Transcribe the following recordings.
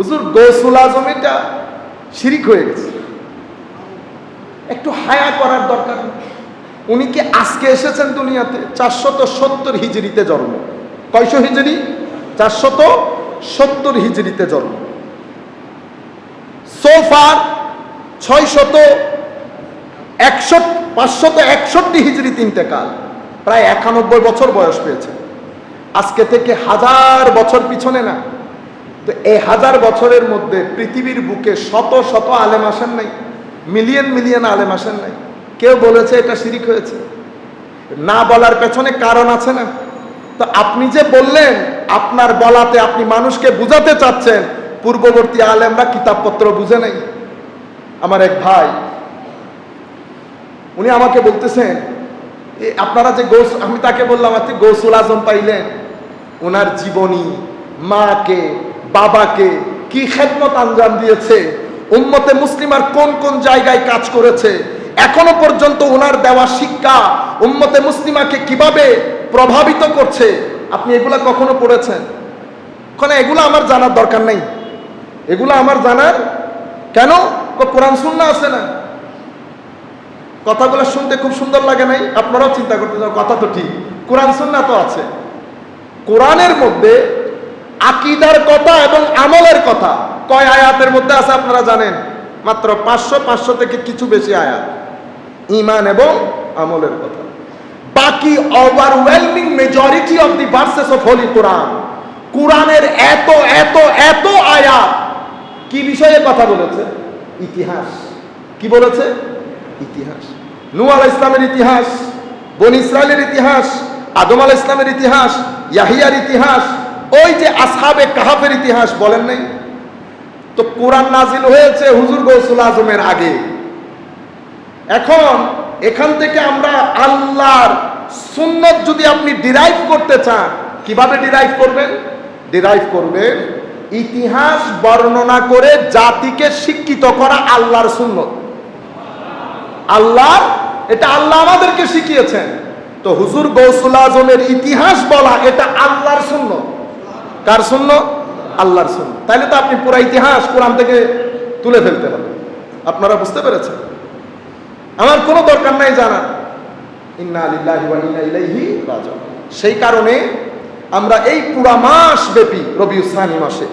হুজুর গৌসুল আজম এটা শিরিক হয়ে গেছে। একটু হায়া করার দরকার। উনি কি আজকে এসেছেন দুনিয়াতে? চারশত সত্তর হিজড়িতে জন্ম। কয়শো হিজড়ি? চারশত সত্তর হিজড়িতে জন্ম। সোফার ছয় শত একশো পাঁচশত একষট্টি হিজড়ি তিনটে কাল। প্রায় একানব্বই বছর বয়স পেয়েছে। আজকে থেকে হাজার বছর পিছনে না। তো এই হাজার বছরের মধ্যে পৃথিবীর বুকে শত শত আলেম আসেন নাই, মিলিয়ন মিলিয়ন আলেম আসেন নাই। কেউ বলেছে এটা শিরিক হয়েছে। না বলার পেছনে কারণ আছে না। তো আপনি যে বললেন, আপনার বলাতে আপনি মানুষকে বুঝাতে চাচ্ছেন, পূর্ববর্তী আলেমরা কিতাবপত্র বুঝে নাই। আমার এক ভাই, উনি আমাকে বলতেছেন আপনারা যে গৌস আমি তাকে বললাম আপনি গৌসুল আজম পাইলেন। ওনার জীবনী, মাকে বাবাকে কি খেদমত আঞ্জাম দিয়েছে? উম্মতে মুসলিমার কোন কোন জায়গায় কাজ করেছে? এখনও পর্যন্ত ওনার দেওয়া শিক্ষা উম্মতে মুসলিমাকে কীভাবে প্রভাবিত করছে? আপনি এগুলা কখনো পড়েছেন? ওখানে এগুলো আমার জানার দরকার নেই। এগুলো আমার জানার কেন? কোরআন শুননা আছে না? কথাগুলো শুনতে খুব সুন্দর লাগে নাই? আপনারাও চিন্তা করতে চান, কথা তো ঠিক। কোরআন সুন্না তো আছে। কোরআনের মধ্যে আকিদার কথা এবং আমলের কথা। কয় আয়াতের মধ্যে আছে আপনারা জানেন? মাত্র পাঁচশো পাঁচশো থেকে কিছু বেশি আয়াত। ইমান এবং আমলের কথা। বাকি overwhelming majority of the verses of holy Quran কোরআনের এত এত এত আয়াত। কি বিষয়ে কথা বলেছে? ইতিহাস। কি বলেছে? ইতিহাস। নূ আল ইসলামের ইতিহাস, বন ইসরায়েলের ইতিহাস, আদম আল ইসলামের ইতিহাস, ইয়াহিয়ার ইতিহাস ওই যে আসহাবে কাহাফের ইতিহাস বলেন নাই? তো কোরআন নাজিল হয়েছে হুজুর গৌসুল আজমের আগে। এখন এখান থেকে আমরা আল্লাহর সুন্নত যদি আপনি ডিরাইভ করতে চান, কীভাবে ডিরাইভ করবেন? ডিরাইভ করবেন ইতিহাস বর্ণনা করে জাতিকে শিক্ষিত করা আল্লাহর সুন্নত। আল্লাহ, এটা আল্লাহ আমাদেরকে শিখিয়েছেন। তো হুজুর গৌসুল আজমের ইতিহাস বলা এটা আল্লাহর শূন্য কার শূন্য আল্লাহর শূন্য তাইলে তো আপনি পুরো ইতিহাস কোরআন থেকে তুলে ফেলতে পারবেন। আপনারা বুঝতে পেরেছেন? আমার কোনো দরকার নাই জানা ইন্না লিল্লাহি ওয়া ইন্না ইলাইহি রাজিউন। সেই কারণে আমরা এই পুরা মাস ব্যাপী, রবিউল সানি মাসে,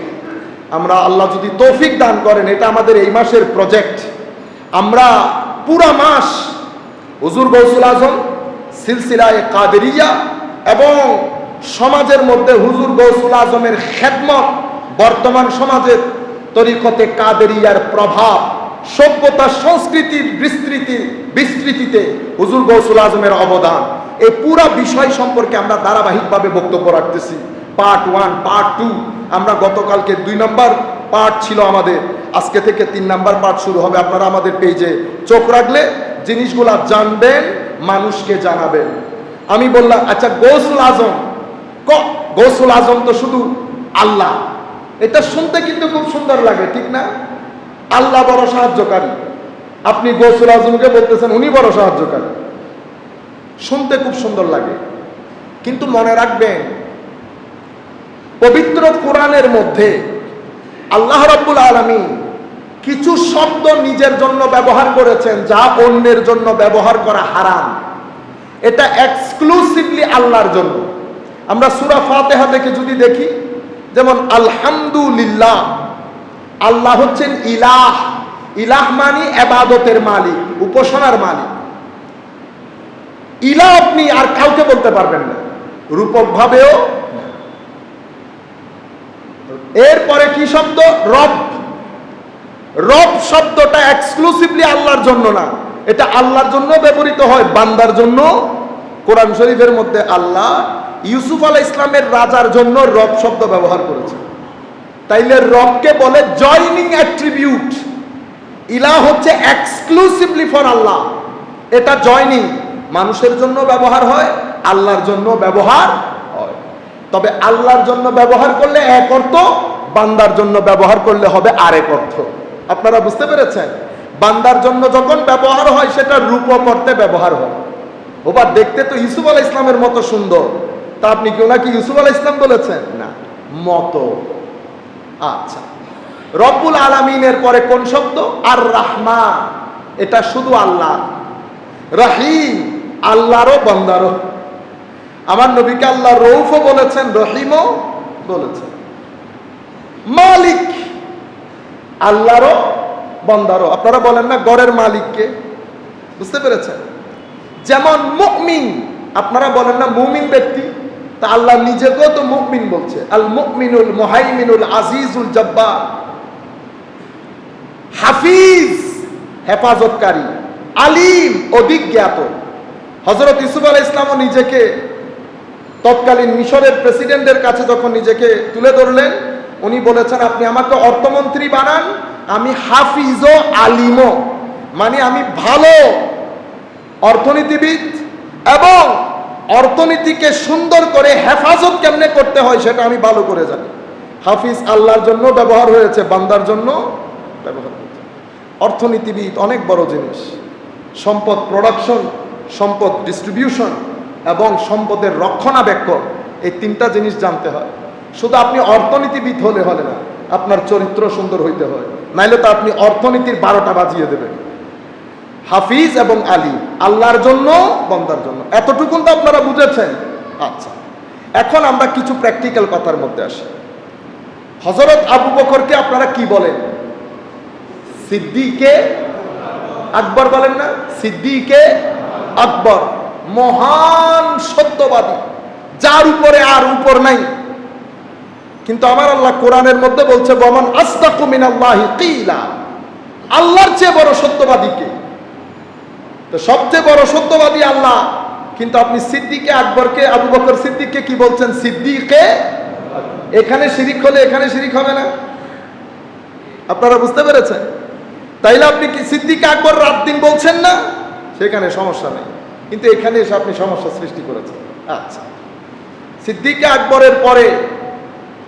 আমরা আল্লাহ যদি তৌফিক দান করেন, এটা আমাদের এই মাসের প্রজেক্ট। আমরা পুরা মাস হুজুর গৌসুল আজম সিলসিলায় কাদেরিয়া এবং সমাজের মধ্যে হুজুর গৌসুল আজমের খেদমত বর্তমান সমাজের তরিকতে কাদেরিয়ার প্রভাব, সভ্যতা, সংস্কৃতির বিস্তৃতি, বিস্তৃতিতে হুজুর গৌসুল আজমের অবদান। এই পুরা বিষয় সম্পর্কে আমরা ধারাবাহিকভাবে বক্তব্য রাখতেছি। পার্ট ওয়ান পার্ট টু আমরা গতকালকে দুই নম্বর পার্ট ছিল আমাদের। আজকে থেকে তিন নাম্বার পার্ট শুরু হবে। আপনারা আমাদের পেজে চোখ রাখলে জিনিসগুলা জানবেন, মানুষকে জানাবেন। আমি বললাম আচ্ছা গৌসুল আজম গৌসুল আজম তো শুধু আল্লাহ। এটা শুনতে কিন্তু খুব সুন্দর লাগে, ঠিক না? আল্লাহ বড় সাহায্যকারী। আপনি গৌসুল আজমকে বলতেছেন, উনি বড় সাহায্যকারী। শুনতে খুব সুন্দর লাগে। কিন্তু মনে রাখবেন, পবিত্র কোরআনের মধ্যে আল্লাহ রাব্বুল আলামিন কিছু শব্দ নিজের জন্য ব্যবহার করেছেন যা অন্যের জন্য ব্যবহার করা হারাম। এটা এক্সক্লুসিভলি আল্লাহর জন্য। আমরা সূরা ফাতিহা থেকে যদি দেখি, যেমন আলহামদুলিল্লাহ, আল্লাহ হচ্ছেন ইলাহ। ইলাহ মানি এবাদতের মালিক, উপাসনার মালিক। ইলা আপনি আর কাউকে বলতে পারবেন না রূপক ভাবেও এরপরে কি শব্দ? রব। রব শব্দটা এক্সক্লুসিভলি আল্লাহর জন্য না, এটা আল্লাহর জন্য ব্যবহৃত হয়, বান্দার জন্য। কোরআন শরীফের মধ্যে আল্লাহ ইউসুফ আলাহ ইসলামের রাজার জন্য রব শব্দ ব্যবহার করেছে। তাইলে রবকে বলে জয়নিং অ্যাট্রিবিউট ইলা হচ্ছে এক্সক্লুসিভলি ফর আল্লাহ। এটা জয়নিং মানুষের জন্য ব্যবহার হয়, আল্লাহর জন্য ব্যবহার হয়। তবে আল্লাহর জন্য ব্যবহার করলে এক অর্থ, বান্দার জন্য ব্যবহার করলে হবে আরেক অর্থ। আপনারা বুঝতে পেরেছেন? বান্দার জন্য যখন ব্যবহার হয়, সেটা রূপক অর্থে ব্যবহার হয়। ওবা দেখতে তো ইউসুফ আলাহ ইসলামের মতো সুন্দর। তা আপনি কি ওনাকে ইউসুফ আলাহ ইসলাম বলেছেন? না। মতো। আচ্ছা। রব্বুল আলামিনের পরে কোন শব্দ? আর রাহমান এটা শুধু আল্লাহ। রহিম। আল্লাহরও বন্দারও। আমার নবীকে আল্লাহ রৌফও বলেছেন, রহিমও বলেছেন। মালিক। আল্লাহরও বন্দারও। আপনারা বলেন না গড়ের মালিককে। বুঝতে পেরেছেন? যেমন মুমিন। আপনারা বলেন না মুমিন ব্যক্তি। তা আল্লাহ নিজেকেও তো মুকমিন বলছে। আল মুমিনুল মুহাইমিনুল আজিজুল জব্বার। হাফিজ, হেফাজতকারী, আলিম, অধিজ্ঞাত। হজরত ইসুফ আলাহ ইসলামও নিজেকে তৎকালীন মিশরের প্রেসিডেন্টের কাছে যখন নিজেকে তুলে ধরলেন, উনি বলেছেন, আপনি আমাকে অর্থমন্ত্রী বানান, আমি হাফিজ ও আলিমও। মানে আমি ভালো অর্থনীতিবিদ এবং অর্থনীতিকে সুন্দর করে হেফাজত কেমনে করতে হয় সেটা আমি ভালো করে জানি। হাফিজ আল্লাহর জন্য ব্যবহার হয়েছে, বান্দার জন্য ব্যবহার হয়েছে। অর্থনীতিবিদ অনেক বড় জিনিস। সম্পদ প্রোডাকশন সম্পদ ডিস্ট্রিবিউশন এবং সম্পদের রক্ষণাবেক্ষণ, এই তিনটা জিনিস জানতে হয়। শুধু আপনি অর্থনীতিবিদ হলে হলে না, আপনার চরিত্র সুন্দর হইতে হয়। নাইলে তো আপনি অর্থনীতির বারোটা বাজিয়ে দেবেন। হাফিজ এবং আলী, আল্লাহর জন্য, বন্দার জন্য। এতটুকুন তো আপনারা বুঝেছেন। আচ্ছা এখন আমরা কিছু প্র্যাকটিক্যাল কথার মধ্যে আসি। হজরত আবু বকরকে আপনারা কি বলেন? সিদ্দিকে আকবর বলেন না? সিদ্দিকে আকবর, মহান সত্যবাদী, যার উপরে আর উপর নাই। কিন্তু আমার আল্লাহ কোরআনের মধ্যে বলছে বমান আস্তাকু মিনাল্লাহি কিলা আল্লাহর চেয়ে বড় সত্যবাদী কে? তো সবচেয়ে বড় সত্যবাদী আল্লাহ। কিন্তু আপনি সিদ্দিকে আকবরকে, আবু বকর সিদ্দিককে কি বলছেন? সিদ্দিকে? এখানে শিরিক হলে এখানে শিরিক হবে না। আপনারা বুঝতে পেরেছেন? তাইলে আপনি কি সিদ্দিক আকবর রাত দিন বলছেন না? সেখানে সমস্যা নেই। কিন্তু এখানে এসে আপনি সমস্যা সৃষ্টি করেছেন। আচ্ছা। সিদ্দিক আকবরের পরে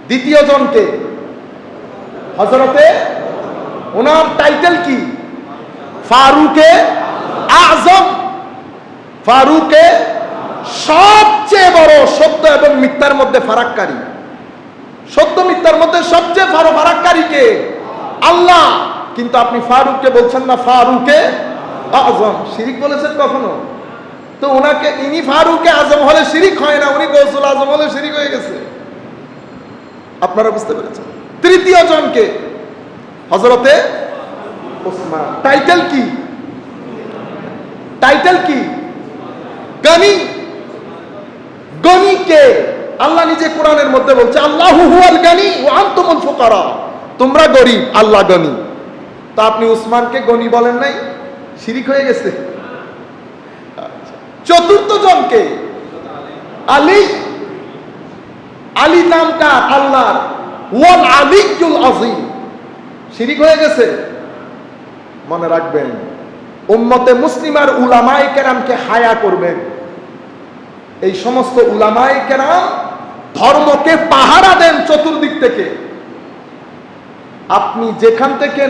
দ্বিতীয় জনকে হজরতে ওনার টাইটেল কি? ফারুকে আজম ফারুকে সবচেয়ে বড় সত্য এবং মিথ্যার মধ্যে ফারাক্কারী। সত্য, মিথ্যার মধ্যে সবচেয়ে বড় ফারাক্কারী কে? আল্লাহ। কিন্তু আপনি ফারুককে বলছেন না, ফারুকে আজম। শিরিক বলেছেন কখনো? তো ওনাকে, ইনি ফারুকে আজম হলে শিরিক হয় না, উনি গৌসুল আজম হলে শিরিক হয়ে গেছে। আপনারা বুঝতে পেরেছেন? তৃতীয় জনকে হজরতে ওসমান। টাইটেল কি? টাইটেল কি? গনি গনিকে আল্লাহ নিজে কোরআনের মধ্যে বলছে, আল্লাহ হুয়াল গনি ও আন্তমুল ফুকারা। তোমরা গরিব, আল্লাহ গনি। তা আপনি উসমানকে গনি বলেন নাই? শিরিক হয়ে গেছে। চতুর্থ জনকে? আলী। আলী নামটা আল্লাহর। ওয়াল আলিকুল আজিম শিরিক হয়ে গেছে। মনে রাখবেন উম্মতে মুসলিমার উলামায়ে কেরামকে হায়া করবেন। এই সমস্ত উলামায়ে কেরাম ধর্মকে পাহারা দেন চতুর্দিক থেকে। আপনি যেখান থেকে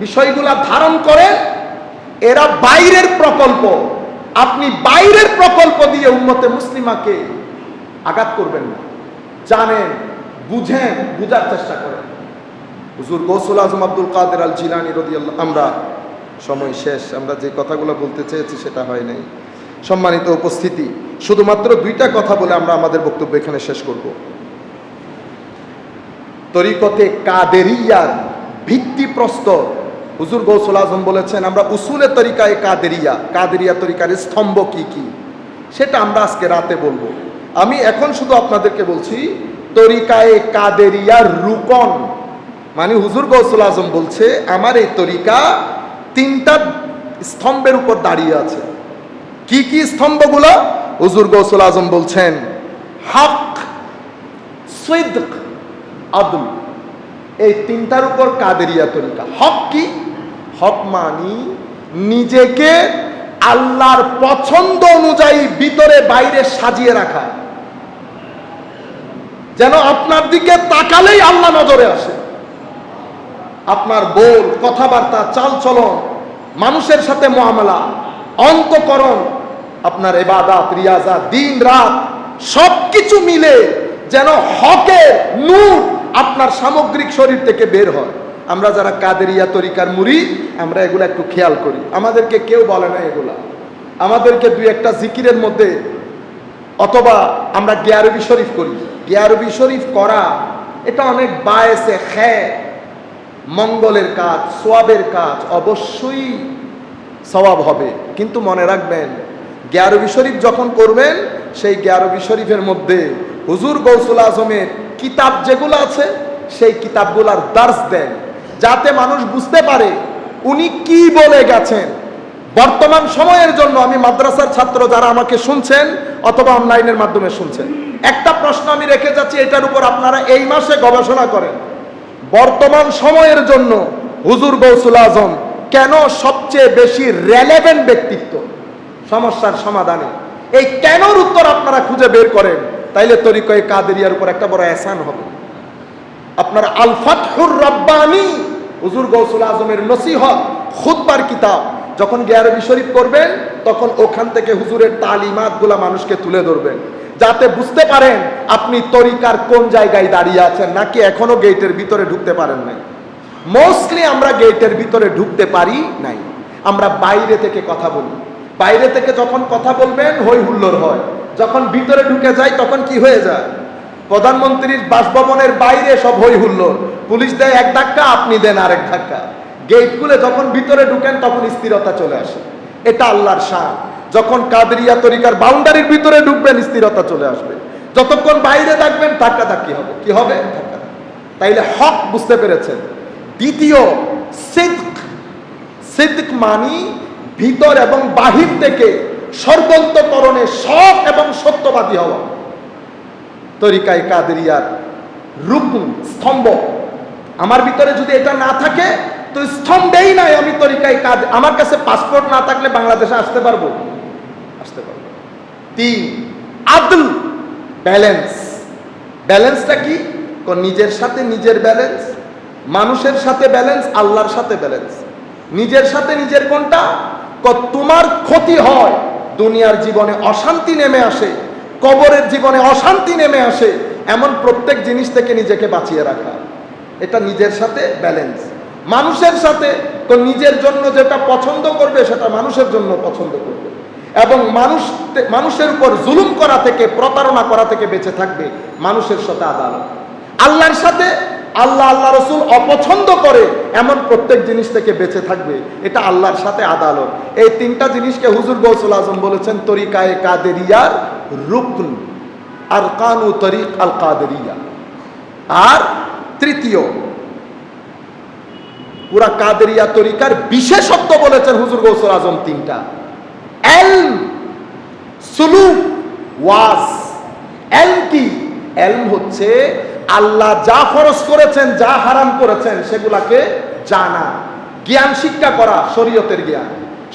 বিষয়গুলা ধারণ করেন, এরা বাইরের প্রকল্প। আপনি বাইরের প্রকল্প দিয়ে উম্মতে মুসলিমাকে আঘাত করবেন না। জানেন, বুঝেন, বুঝার চেষ্টা করেন। হুজুর গৌসুল আজম আব্দুল কাদের আল জিলানি রদিয়াল্লাহ আমরা সময় শেষ। আমরা যে কথাগুলো বলতে চেয়েছি সেটা হয় নাই। সম্মানিত উপস্থিতি, শুধুমাত্র দুইটা কথা বলে আমরা আমাদের বক্তব্য এখানে শেষ করব। তরিকতে কাদেরিয়ার ভিত্তিপ্রস্তর। হুজুর গৌসুল আজম বলেছেন, আমরা উসুলে তরিকায় কাদেরিয়া কাদেরিয়া তরিকার স্তম্ভ কি কি? সেটা আমরা আজকে রাতে বলব। আমি এখন শুধু আপনাদেরকে বলছি, তরিকায় কাদেরিয়ার রুকন। মানে হুজুর গৌসুল আজম বলছে, আমার এই তরিকা তিনটা স্তম্ভের উপর দাঁড়িয়ে আছে। কি কি স্তম্ভগুলো? হুজুর গৌসুল আজম বলছেন, হক, সিদ্ক আদল এই তিনটার উপর কাদেরিয়া তরিকা। হক কি? হক মানি নিজেকে আল্লাহর পছন্দ অনুযায়ী ভিতরে বাইরে সাজিয়ে রাখা। যেন আপনার দিকে তাকালেই আল্লাহ নজরে আসে। আপনার বোল কথাবার্তা, চালচলন, মানুষের সাথে মহামেলা অন্তকরণ, আপনার এবাদাত, রিয়াজা, দিন, রাত সব কিছু মিলে যেন হকে নূর আপনার সামগ্রিক শরীর থেকে বের হয়। আমরা যারা কাদেরিয়া তরিকার মুড়ি, আমরা এগুলো একটু খেয়াল করি। আমাদেরকে কেউ বলে না এগুলা। আমাদেরকে দুই একটা জিকিরের মধ্যে, অথবা আমরা গিয়ারবি শরীফ করি। গিয়ারবি শরীফ করা, এটা অনেক বায়েসে খ্যার মঙ্গলের কাজ, সোয়াবের কাজ অবশ্যই সওয়াব হবে। কিন্তু মনে রাখবেন, গ্যারবি শরীফ যখন করবেন, সেই গ্যারবি শরীফের মধ্যে হুজুর গৌসুল আজমের কিতাব যেগুলো আছে, সেই কিতাবগুলার দার্স দেন। যাতে মানুষ বুঝতে পারে উনি কি বলে গেছেন। বর্তমান সময়ের জন্য আমি মাদ্রাসার ছাত্র যারা আমাকে শুনছেন অথবা অনলাইনের মাধ্যমে শুনছেন। একটা প্রশ্ন আমি রেখে যাচ্ছি, এটার উপর আপনারা এই মাসে গবেষণা করেন। বর্তমান সময়ের জন্য হুজুর গৌসুল আজম কেন সবচেয়ে বেশি রেলেভেন্ট ব্যক্তিত্ব? সমস্যার সমাধানে। এই কেনর উত্তর আপনারা খুঁজে বের করেন, তাইলে তরিকয়ে কাদেরিয়ার উপর একটা বড় এসান হবে। আপনার আল ফাতহুর রব্বানি, হুজুর গৌসুল আজমের নসিহত, খুতবার কিতাব, যখন গিয়ারবি শরীফ করবেন তখন ওখান থেকে হুজুরের তালিমাতগুলা মানুষকে তুলে ধরবেন। যাতে বুঝতে পারেন আপনি তরিকার কোন জায়গায় দাঁড়িয়ে আছেন, নাকি এখনও গেটের ভিতরে ঢুকতে পারেন নাই। মোস্টলি আমরা গেটের ভিতরে ঢুকতে পারি নাই। আমরা বাইরে থেকে কথা বলি। বাইরে থেকে যখন কথা বলবেন হই হুল্লোর হয়। যখন ভিতরে ঢুকে যায়, তখন কি হয়ে যায়? প্রধানমন্ত্রীর বাসভবনের বাইরে সব হই হুল্লোর পুলিশ দেয় এক ধাক্কা, আপনি দেন আরেক ধাক্কা। গেট খুলে যখন ভিতরে ঢুকেন, তখন স্থিরতা চলে আসে। এটা আল্লাহর শান। যখন কাদরিয়া তরিকার বাউন্ডারির ভিতরে ঢুকবেন, স্থিরতা চলে আসবে। যতক্ষণ বাইরে থাকবেন ধাক্কা ধাক্কি হবে। কি হবে? তাইলে হক বুঝতে পেরেছেন। দ্বিতীয়, সিদ্ক। সিদ্ক মানি ভিতর এবং বাহির থেকে সর্বন্তকরণে সৎ এবং সত্যবাদী হওয়া। তরিকায় কাদেরিয়ার রুকুন স্তম্ভ। আমার ভিতরে যদি এটা না থাকে, তো স্তম্ভেই নাই আমি তরিকায় কাদ আমার কাছে পাসপোর্ট না থাকলে বাংলাদেশে আসতে পারব। আসতে পারব। তিন, আদল ব্যালেন্স ব্যালেন্সটা কি? নিজের সাথে নিজের ব্যালেন্স মানুষের সাথে ব্যালেন্স আল্লাহর সাথে ব্যালেন্স নিজের সাথে নিজের কোনটা? তোমার ক্ষতি হয়, দুনিয়ার জীবনে অশান্তি নেমে আসে, কবরের জীবনে অশান্তি নেমে আসে, এমন প্রত্যেক জিনিস থেকে নিজেকে বাঁচিয়ে রাখা। এটা নিজের সাথে ব্যালেন্স মানুষের সাথে তো নিজের জন্য যেটা পছন্দ করবে, সেটা মানুষের জন্য পছন্দ করবে। এবং মানুষ মানুষের উপর জুলুম করা থেকে, প্রতারণা করা থেকে বেঁচে থাকবে মানুষের সাথে আদালত। আল্লাহর সাথে আল্লাহ আল্লাহ রসুল অপছন্দ করে এমন প্রত্যেক জিনিস থেকে বেঁচে থাকবে, এটা আল্লাহর সাথে আদালত। এই তিনটা জিনিসকে হুজুর গৌসুল আজম বলেছেন, তরিকায়ে কাদেরিয়ার রুকন আর কানু তরিক আল কাদেরিয়া। আর তৃতীয়, পুরা কাদেরিয়া তরিকার বিশেষত্ব বলেছেন হুজুর গৌসুল আজম তিনটা। এলম সুলুক ওয়াজ। এলম কি? এলম হচ্ছে আল্লাহ যা ফরজ করেছেন, যা হারাম করেছেন, সেগুলাকে জানা। জ্ঞান শিক্ষা করা শরীয়তের জ্ঞান।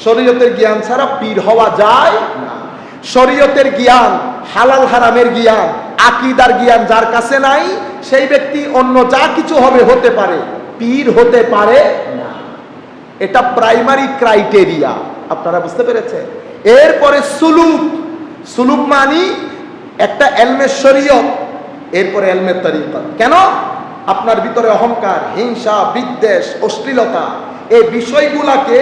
শরীয়তের জ্ঞান ছাড়া পীর হওয়া যায় না। শরীয়তের জ্ঞান হালাল হারামের জ্ঞান, আকিদার জ্ঞান যার কাছে নাই, সেই ব্যক্তি অন্য যা কিছু হবে হতে পারে, পীর হতে পারে না। এটা প্রাইমারি ক্রাইটেরিয়া আপনারা বুঝতে পেরেছেন? এরপরে সুলুক। সুলুক মানি একটা এলমের এরপরে এলমের তরিকা। কেন? আপনার ভিতরে অহংকার, হিংসা, বিদ্বেষ, অশ্লীলতা, এই বিষয়গুলাকে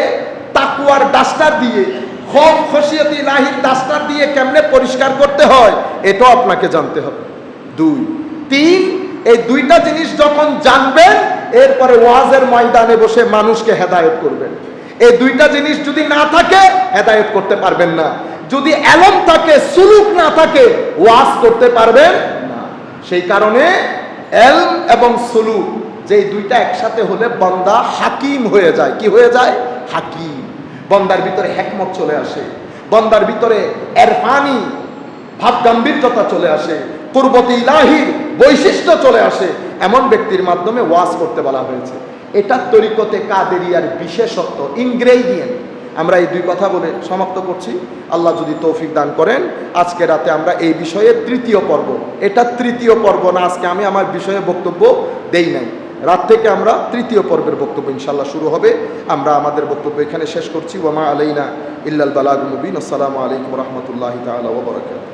তাকুয়ার ডাস্টার দিয়ে খোফ খসিয়তি লাহির ডাস্টার দিয়ে কেমনে পরিষ্কার করতে হয়, এটাও আপনাকে জানতে হবে। দুই। তিন, এই দুইটা জিনিস যখন জানবেন, এরপরে ওয়াজের ময়দানে বসে মানুষকে হেদায়ত করবেন। এই দুইটা জিনিস যদি না থাকে, হেদায়ত করতে পারবেন না। যদি এলম থাকে, সুলুক না থাকে, ওয়াজ করতে পারবেন না। সেই কারণে এলম এবং সুলুক, যেই দুইটা একসাথে হলে বন্দা হাকিম হয়ে যায়। কি হয়ে যায়? হাকিম। বন্দার ভিতরে হেকমত চলে আসে। বন্দার ভিতরে এরফানি ভাব গাম্ভীর্যতা চলে আসে। পূর্বতি ইলাহির বৈশিষ্ট্য চলে আসে। এমন ব্যক্তির মাধ্যমে ওয়াজ করতে বলা হয়েছে। এটা তরিকতে কাদেরিয়ার বিশেষত্ব ইনগ্রেডিয়েন্ট আমরা এই দুই কথা বলে সমাপ্ত করছি। আল্লাহ যদি তৌফিক দান করেন, আজকে রাতে আমরা এই বিষয়ে তৃতীয় পর্ব। এটা তৃতীয় পর্ব না, আজকে আমি আমার বিষয়ে বক্তব্য দেই নাই। রাত থেকে আমরা তৃতীয় পর্বের বক্তব্য ইনশাল্লাহ শুরু হবে। আমরা আমাদের বক্তব্য এখানে শেষ করছি। ওমা আলাইনা ইল্লাল বালাগ মুবিন। আসসালামু আলাইকুম রহমতুল্লাহ তালা ওবরাকাত